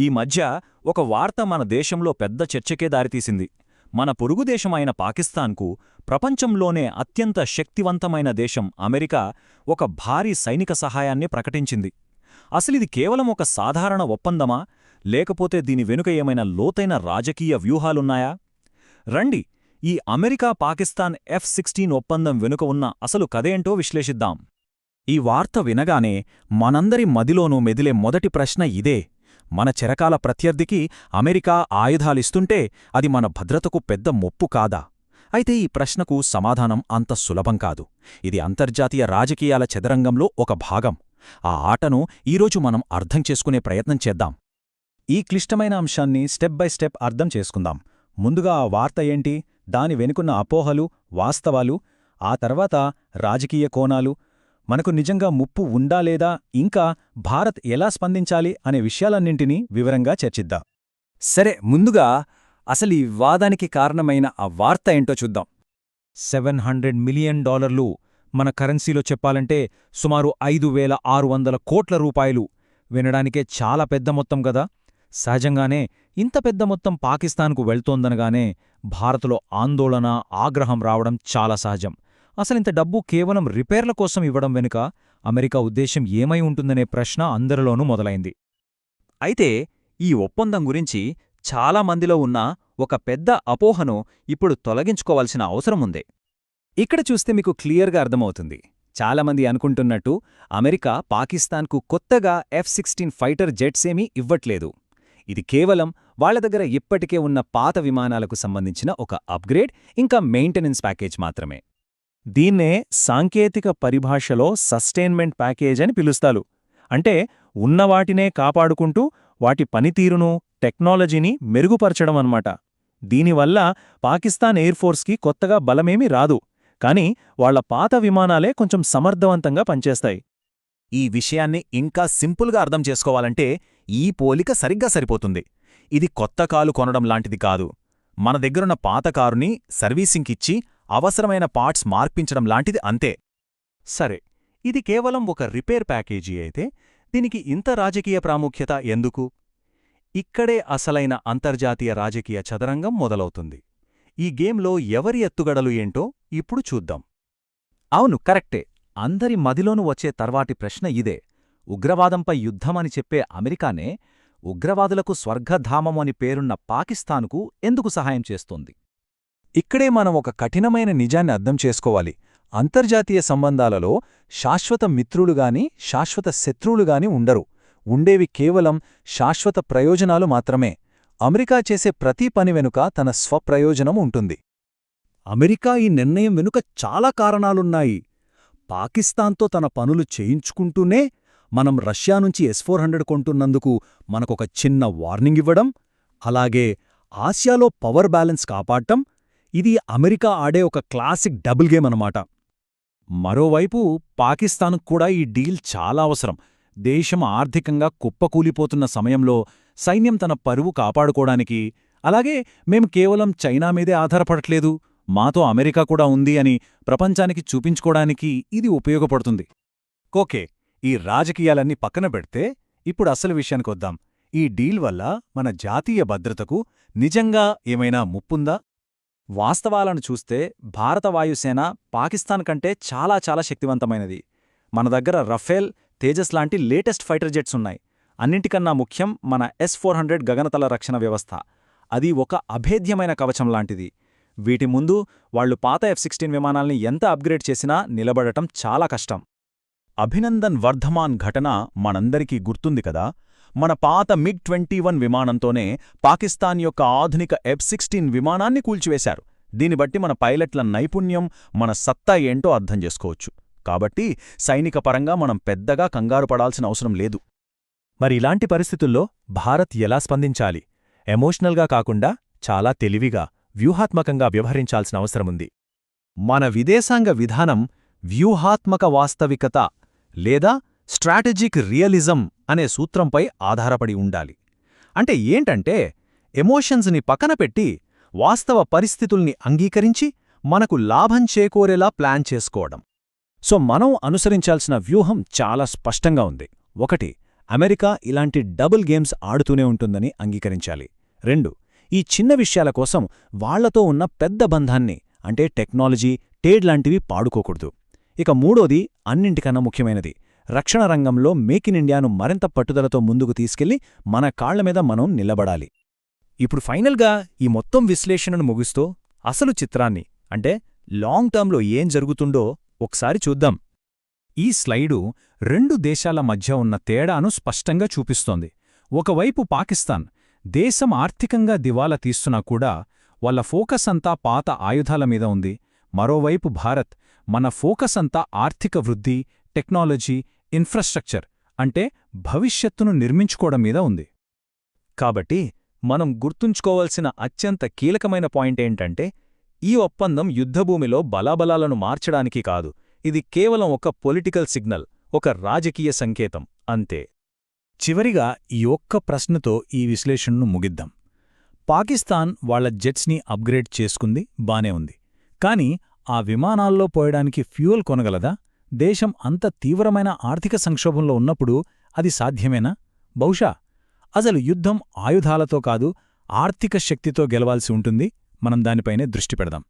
ఈ మధ్య ఒక వార్త మన దేశంలో పెద్ద చర్చకే దారితీసింది. మన పొరుగుదేశమైన పాకిస్తాన్కు ప్రపంచంలోనే అత్యంత శక్తివంతమైన దేశం అమెరికా ఒక భారీ సైనిక సహాయాన్ని ప్రకటించింది. అసలిది కేవలం ఒక సాధారణ ఒప్పందమా? లేకపోతే దీని వెనుక ఏమైనా లోతైన రాజకీయ వ్యూహాలున్నాయా? రండి ఈ అమెరికా పాకిస్తాన్ ఎఫ్ సిక్స్టీన్ ఒప్పందం వెనుక ఉన్న అసలు కథేంటో విశ్లేషిద్దాం. ఈ వార్త వినగానే మనందరి మదిలోనూ మెదిలే మొదటి ప్రశ్న ఇదే. మన చెరకాల ప్రత్యర్థికి అమెరికా ఆయుధాలిస్తుంటే అది మన భద్రతకు పెద్ద మొప్పు కాదా? అయితే ఈ ప్రశ్నకు సమాధానం అంత సులభం కాదు. ఇది అంతర్జాతీయ రాజకీయాల చదరంగంలో ఒక భాగం. ఆ ఆటను ఈరోజు మనం అర్థం చేసుకునే ప్రయత్నం చేద్దాం. ఈ క్లిష్టమైన అంశాన్ని స్టెప్ బై స్టెప్ అర్థం చేసుకుందాం. ముందుగా ఆ వార్త ఏంటి? దాని వెనుకున్న అపోహలు వాస్తవాలు ఆ తర్వాత రాజకీయ కోణాలు మనకు నిజంగా ముప్పు ఉండాలేదా ఇంకా భారత్ ఎలా స్పందించాలి అనే విషయాలన్నింటినీ వివరంగా చర్చిద్దాం. సరే ముందుగా అసలు ఈ వివాదానికి కారణమైన ఆ వార్త ఏంటో చూద్దాం. సెవెన్ హండ్రెడ్ మిలియన్ డాలర్లు మన కరెన్సీలో చెప్పాలంటే సుమారు ఐదు వేల ఆరు వందల కోట్ల రూపాయలు. వినడానికే చాలా పెద్ద మొత్తం గదా. సహజంగానే ఇంత పెద్ద మొత్తం పాకిస్తాన్కు వెళ్తోందనగానే భారత్లో ఆందోళన ఆగ్రహం రావడం చాలా సహజం. అసలింత డబ్బు కేవలం రిపేర్ల కోసం ఇవ్వడం వెనుక అమెరికా ఉద్దేశం ఏమై ఉంటుందనే ప్రశ్న అందరిలోనూ మొదలైంది. అయితే ఈ ఒప్పందం గురించి చాలామందిలో ఉన్న ఒక పెద్ద అపోహను ఇప్పుడు తొలగించుకోవాల్సిన అవసరముంది ఇక్కడ చూస్తే మీకు క్లియర్గా అర్థమవుతుంది. చాలామంది అనుకుంటున్నట్టు అమెరికా పాకిస్తాన్కు కొత్తగా ఎఫ్ సిక్స్టీన్ ఫైటర్ జెట్సేమీ ఇవ్వట్లేదు. ఇది కేవలం వాళ్ళ దగ్గర ఇప్పటికే ఉన్న పాత విమానాలకు సంబంధించిన ఒక అప్గ్రేడ్ ఇంకా మెయింటెనెన్స్ ప్యాకేజ్ మాత్రమే. దీన్నే సాంకేతిక పరిభాషలో సస్టైన్మెంట్ ప్యాకేజ్ అని పిలుస్తారు. అంటే ఉన్నవాటినే కాపాడుకుంటూ వాటి పనితీరును టెక్నాలజీని మెరుగుపరచడం అన్నమాట. దీనివల్ల పాకిస్తాన్ ఎయిర్ఫోర్స్కి కొత్తగా బలమేమీ రాదు. కాని వాళ్ళ పాత విమానాలే కొంచెం సమర్థవంతంగా పనిచేస్తాయి. ఈ విషయాన్ని ఇంకా సింపుల్గా అర్థం చేసుకోవాలంటే ఈ పోలిక సరిగ్గా సరిపోతుంది. ఇది కొత్త కాలు కొనడం లాంటిది కాదు. మన దగ్గరున్న పాత కారుని సర్వీసింగ్కిచ్చి అవసరమైన పార్ట్స్ మార్పించడం లాంటిది అంతే. సరే ఇది కేవలం ఒక రిపేర్ ప్యాకేజీ అయితే దీనికి ఇంత రాజకీయ ప్రాముఖ్యత ఎందుకు? ఇక్కడే అసలైన అంతర్జాతీయ రాజకీయ చదరంగం మొదలవుతుంది. ఈ గేమ్లో ఎవరి ఎత్తుగడలు ఏంటో ఇప్పుడు చూద్దాం. అవును కరెక్టే. అందరి మదిలోనూ వచ్చే తర్వాటి ప్రశ్న ఇదే. ఉగ్రవాదంపై యుద్ధమని చెప్పే అమెరికానే ఉగ్రవాదులకు స్వర్గధామం అని పేరున్న పాకిస్తాన్కు ఎందుకు సహాయం చేస్తోంది? ఇక్కడే మనం ఒక కఠినమైన నిజాన్ని అర్థం చేసుకోవాలి. అంతర్జాతీయ సంబంధాలలో శాశ్వత మిత్రులుగాని శాశ్వత శత్రువులుగాని ఉండరు. ఉండేవి కేవలం శాశ్వత ప్రయోజనాలు మాత్రమే. అమెరికా చేసే ప్రతి పని వెనుక తన స్వప్రయోజనం ఉంటుంది. అమెరికా ఈ నిర్ణయం వెనుక చాలా కారణాలున్నాయి. పాకిస్తాన్తో తన పనులు చేయించుకుంటూనే మనం రష్యా నుంచి ఎస్ ఫోర్ హండ్రెడ్ కొంటున్నందుకు మనకొక చిన్న వార్నింగ్ ఇవ్వడం అలాగే ఆసియాలో పవర్ బ్యాలెన్స్ కాపాడటం ఇది అమెరికా ఆడే ఒక క్లాసిక్ డబుల్ గేమ్ అనమాట మరోవైపు పాకిస్తాన్కు కూడా ఈ డీల్ చాలా అవసరం. దేశం ఆర్థికంగా కుప్పకూలిపోతున్న సమయంలో సైన్యం తన పరువు కాపాడుకోవడానికి అలాగే మేం కేవలం చైనా మీదే ఆధారపడట్లేదు మాతో అమెరికా కూడా ఉంది అని ప్రపంచానికి చూపించుకోవడానికి ఇది ఉపయోగపడుతుంది. ఓకే ఈ రాజకీయాలన్నీ పక్కన పెడితే ఇప్పుడు అసలు విషయానికొద్దాం. ఈ డీల్ వల్ల మన జాతీయ భద్రతకు నిజంగా ఏమైనా ముప్పుందా? వాస్తవాలను చూస్తే భారత వాయుసేన పాకిస్తాన్ కంటే చాలా చాలా శక్తివంతమైనది. మన దగ్గర రఫేల్ తేజస్ లాంటి లేటెస్ట్ ఫైటర్ జెట్స్ ఉన్నాయి. అన్నింటికన్నా ముఖ్యం మన ఎస్ ఫోర్ హండ్రెడ్ గగనతల రక్షణ వ్యవస్థ. అది ఒక అభేద్యమైన కవచం లాంటిది. వీటి ముందు వాళ్ళు పాత ఎఫ్ సిక్స్టీన్ విమానాల్ని ఎంత అప్గ్రేడ్ చేసినా నిలబడటం చాలా కష్టం. అభినందన్ వర్ధమాన్ ఘటన మనందరికీ గుర్తుంది కదా? మన పాత మిగ్ ట్వంటీ వన్ విమానంతోనే పాకిస్తాన్ యొక్క ఆధునిక ఎఫ్ సిక్స్టీన్ విమానాన్ని కూల్చివేశారు. దీని బట్టి మన పైలట్ల నైపుణ్యం మన సత్తా ఏంటో అర్థం చేసుకోవచ్చు. కాబట్టి సైనిక పరంగా మనం పెద్దగా కంగారు పడాల్సిన అవసరం లేదు. మరి ఇలాంటి పరిస్థితుల్లో భారత్ ఎలా స్పందించాలి? ఎమోషనల్గా కాకుండా చాలా తెలివిగా వ్యూహాత్మకంగా వ్యవహరించాల్సిన అవసరముంది మన విదేశాంగ విధానం వ్యూహాత్మక వాస్తవికత లేదా స్ట్రాటజిక్ రియలిజం అనే సూత్రంపై ఆధారపడి ఉండాలి. అంటే ఏంటంటే ఎమోషన్స్ని పక్కన పెట్టి వాస్తవ పరిస్థితుల్ని అంగీకరించి మనకు లాభం చేకూరేలా ప్లాన్ చేసుకోవడం. సో మనం అనుసరించాల్సిన వ్యూహం చాలా స్పష్టంగా ఉంది. ఒకటి అమెరికా ఇలాంటి డబుల్ గేమ్స్ ఆడుతూనే ఉంటుందని అంగీకరించాలి. రెండు ఈ చిన్న విషయాల కోసం వాళ్ళతో ఉన్న పెద్ద బంధాన్ని అంటే టెక్నాలజీ టేడ్ లాంటివి పాడుకోకూడదు. ఇక మూడోది అన్నింటికన్నా ముఖ్యమైనది రక్షణ రంగంలో మేక్ ఇన్ ఇండియాను మరింత పట్టుదలతో ముందుకు తీసుకెళ్ళి మన కాళ్ళ మీద మనం నిలబడాలి. ఇప్పుడు ఫైనల్గా ఈ మొత్తం విశ్లేషణను ముగిస్తూ అసలు చిత్రాన్ని అంటే లాంగ్ టర్మ్లో ఏం జరుగుతుందో ఒకసారి చూద్దాం. ఈ స్లైడు రెండు దేశాల మధ్య ఉన్న తేడాను స్పష్టంగా చూపిస్తోంది. ఒకవైపు పాకిస్తాన్ దేశం ఆర్థికంగా దివాలా తీస్తున్నా కూడా వాళ్ళ ఫోకస్ అంతా పాత ఆయుధాల మీద ఉంది. మరోవైపు భారత్ మన ఫోకస్ అంతా ఆర్థిక వృద్ధి టెక్నాలజీ ఇన్ఫ్రాస్ట్రక్చర్ అంటే భవిష్యత్తును నిర్మించుకోవడం మీద ఉంది. కాబట్టి మనం గుర్తుంచుకోవాల్సిన అత్యంత కీలకమైన పాయింట్ ఏంటంటే ఈ ఒప్పందం యుద్ధభూమిలో బలాబలాలను మార్చడానికి కాదు ఇది కేవలం ఒక పొలిటికల్ సిగ్నల్ ఒక రాజకీయ సంకేతం అంతే. చివరిగా ఈ ఒక్క ప్రశ్నతో ఈ విశ్లేషణను ముగిద్దాం. పాకిస్తాన్ వాళ్ళ జెట్స్ని అప్గ్రేడ్ చేసుకుంది బానే ఉంది. కాని ఆ విమానాల్లో పోయడానికి ఫ్యూయల్ కొనగలదా? దేశం అంత తీవ్రమైన ఆర్థిక సంక్షోభంలో ఉన్నప్పుడు అది సాధ్యమేనా? బహుశా అసలు యుద్ధం ఆయుధాలతో కాదు ఆర్థిక శక్తితో గెలవాల్సి ఉంటుంది. మనం దానిపైనే దృష్టి పెడదాం.